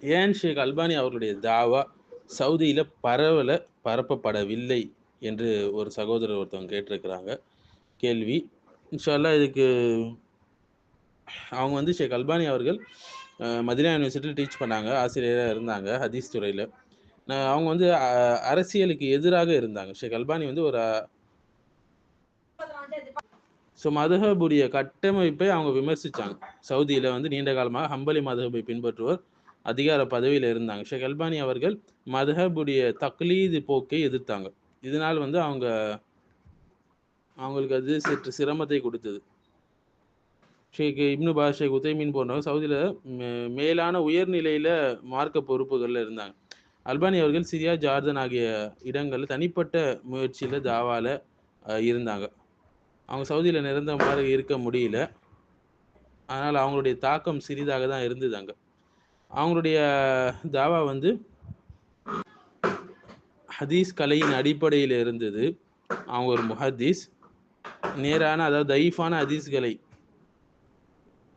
ஏன் ஷேக் அல்பானி அவர்களுடைய தாவா சவுதியில் பரவல பரப்பப்படவில்லை என்று ஒரு சகோதரர் ஒருத்தவங்க கேட்டிருக்கிறாங்க. கேள்வி. இன்ஷால்லா இதுக்கு அவங்க வந்து ஷேக் அல்பானி அவர்கள் மதுரா மதினா யூனிவர்சிட்டியில் டீச் பண்ணாங்க ஆசிரியராக இருந்தாங்க ஹதீஸ் துறையில். அவங்க வந்து அரசியலுக்கு எதிராக இருந்தாங்க. ஷேக் அல்பானி வந்து ஒரு ஸோ மதுஹபுடைய கட்டமைப்பை அவங்க விமர்சிச்சாங்க. சவுதியில் வந்து நீண்ட காலமாக ஹம்பலி மதுஹபை பின்பற்றுவோர். அதிகார பதவியில் இருந்தாங்க. ஷேக் அல்பானி அவர்கள் மதுஹபுடைய தக்லீது போக்கை எதிர்த்தாங்க. இதனால் வந்து அவங்க அவங்களுக்கு அது சற்று சிரமத்தை கொடுத்தது. ஷேக் இப்னு பா ஷேக் உதைமீன் போன்றவங்க சவுதியில் மே- மேலான உயர்நிலையில் மார்க்க பொறுப்புகளில் இருந்தாங்க. அல்பானி அவர்கள் சிரியா ஜார்தன் ஆகிய இடங்களில் தனிப்பட்ட முயற்சியில் தாவால இருந்தாங்க. அவங்க சவுதியில் நிரந்தரமாக இருக்க முடியல. அதனால் அவங்களுடைய தாக்கம் சிறிதாக தான் இருந்தது அங்கே. அவங்களுடைய தாவா வந்து ஹதீஸ் கலையின் அடிப்படையில் இருந்தது. அவங்க ஒரு முஹதீஸ் நேரான அதாவது தைஃபான ஹதீஸ்களை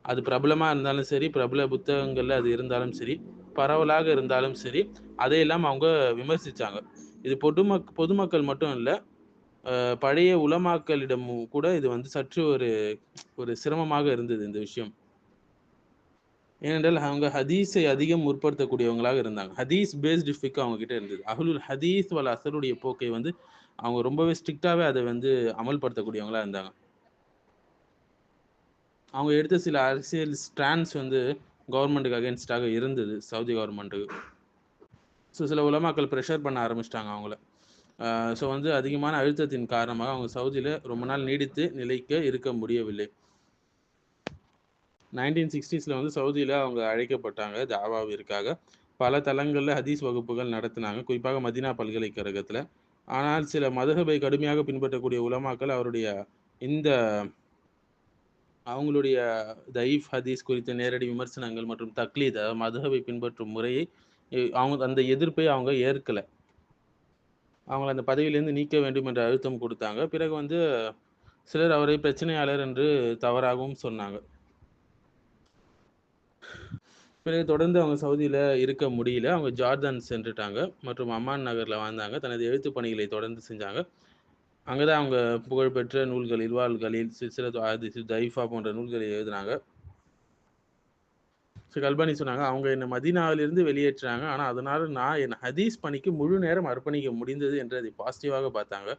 அது பிரபலமா இருந்தாலும் சரி பிரபல புத்தகங்களில் அது இருந்தாலும் சரி பரவலாக இருந்தாலும் சரி அதையெல்லாம் அவங்க விமர்சிச்சாங்க. இது பொதுமக் பொதுமக்கள் மட்டும் இல்லை பழைய உலமாக்களிடமும் கூட இது வந்து சற்று ஒரு ஒரு சிரமமாக இருந்தது இந்த விஷயம். ஏனென்றால் அவங்க ஹதீஸை அதிகம் முற்படுத்தக்கூடியவங்களாக இருந்தாங்க. ஹதீஸ் பேஸ்டு ஃபிக் அவங்க கிட்ட இருந்தது. அகலுல் ஹதீஸ் வல அசருடைய போக்கை வந்து அவங்க ரொம்பவே ஸ்ட்ரிக்டாகவே அதை வந்து அமல்படுத்தக்கூடியவங்களாக இருந்தாங்க. அவங்க எடுத்த சில அரசியல் ஸ்டாண்ட்ஸ் வந்து கவர்மெண்ட்டுக்கு அகேன்ஸ்டாக இருந்தது. சவுதி கவர்மெண்ட்டுக்கு ஸோ சில உலமாக்கள் ப்ரெஷர் பண்ண ஆரம்பிச்சிட்டாங்க அவங்கள. ஸோ வந்து அதிகமான அழுத்தத்தின் காரணமாக அவங்க சவுதியில் ரொம்ப நாள் நீடித்து நிலைக்க இருக்க முடியவில்லை. நைன்டீன் சிக்ஸ்டீஸில் வந்து சவுதியில் அவங்க அழைக்கப்பட்டாங்க தாவாவிற்காக பல தளங்களில் ஹதீஸ் வகுப்புகள் நடத்தினாங்க. குறிப்பாக மதீனா பல்கலைக்கழகத்தில். ஆனால் சில மதுஹபை கடுமையாக பின்பற்றக்கூடிய உலமாக்கள் அவருடைய இந்த அவங்களுடைய தயீஃப் ஹதீஸ் குறித்த நேரடி விமர்சனங்கள் மற்றும் தக்லீத் அதாவது பின்பற்றும் முறையை அவங்க அந்த எதிர்ப்பை அவங்க ஏற்கலை. அவங்கள அந்த பதவியிலேருந்து நீக்க வேண்டும் என்ற அழுத்தம் கொடுத்தாங்க. பிறகு வந்து சிலர் அவரை பிரச்சனையாளர் என்று தவறாகவும் சொன்னாங்க. பிறகு தொடர்ந்து அவங்க சவுதியில் இருக்க முடியல. அவங்க ஜார்தான் சென்றுட்டாங்க. மற்றும் அம்மான் நகரில் வாழ்ந்தாங்க. தனது எழுத்து பணிகளை தொடர்ந்து செஞ்சாங்க. அங்கே தான் அவங்க புகழ்பெற்ற நூல்கள் இல்வாள்களில் சில்சிலத்து ஆதிசு தைஃபா போன்ற நூல்களை எழுதினாங்க. ஸோ கல்பானி சொன்னாங்க அவங்க என்னை மதீனாவிலிருந்து வெளியேற்றினாங்க. ஆனால் அதனால நான் என் ஹதீஸ் பணிக்கு முழு நேரம் அர்ப்பணிக்க முடிந்தது என்று அதை பாசிட்டிவாக பார்த்தாங்க.